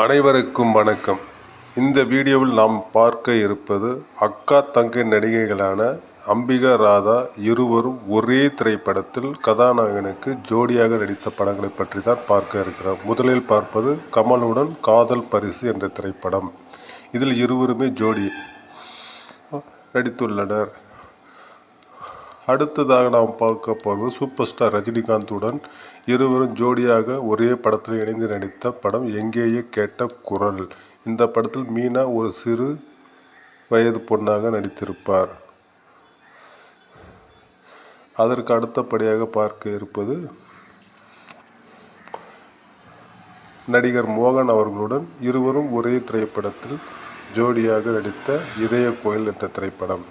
அனைவருக்கும் வணக்கம். இந்த வீடியோவில் நாம் பார்க்க இருப்பது அக்கா தங்கை நடிகைகளான அம்பிகா ராதா இருவரும் ஒரே திரைப்படத்தில் கதாநாயகனுக்கு ஜோடியாக நடித்த படங்களை பற்றி தான் பார்க்க இருக்கிறோம். முதலில் பார்ப்பது கமலுடன் காதல் பரிசு என்ற திரைப்படம். இதில் இருவருமே ஜோடி நடித்துள்ளனர். அடுத்ததாக நாம் பார்க்க போவது சூப்பர் ஸ்டார் ரஜினிகாந்துடன் இருவரும் ஜோடியாக ஒரே படத்தில் இணைந்து நடித்த படம் எங்கேயே கேட்ட குரல். இந்த படத்தில் மீனா ஒரு சிறு வயது பொண்ணாக நடித்திருப்பார். அதற்கு அடுத்தபடியாக பார்க்க இருப்பது நடிகர் மோகன் அவர்களுடன் இருவரும் ஒரே திரைப்படத்தில் ஜோடியாக நடித்த இதய கோயில் என்ற திரைப்படம்.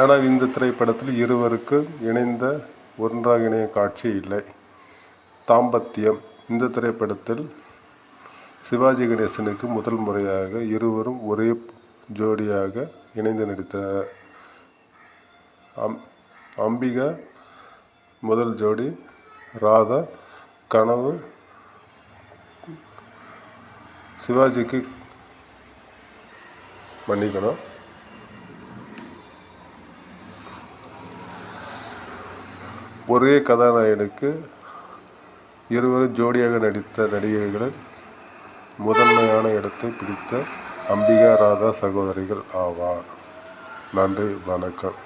ஆனால் இந்த திரைப்படத்தில் இருவருக்கும் இணைந்த ஒன்றாக இணைய காட்சி இல்லை. தாம்பத்தியம். இந்த திரைப்படத்தில் சிவாஜி கணேசனுக்கு முதல் முறையாக இருவரும் ஒரே ஜோடியாக இணைந்து நடித்தனர் அம் அம்பிகா முதல் ஜோடி ராதா கனவு சிவாஜிக்கு மன்னிக்கணும். ஒரே கதாநாயகனுக்கு இருவரும் ஜோடியாக நடித்த நடிகைகளில் முதன்மையான இடத்தை பிடித்த அம்பிகா ராதா சகோதரிகள் ஆவார். நன்றி வணக்கம்.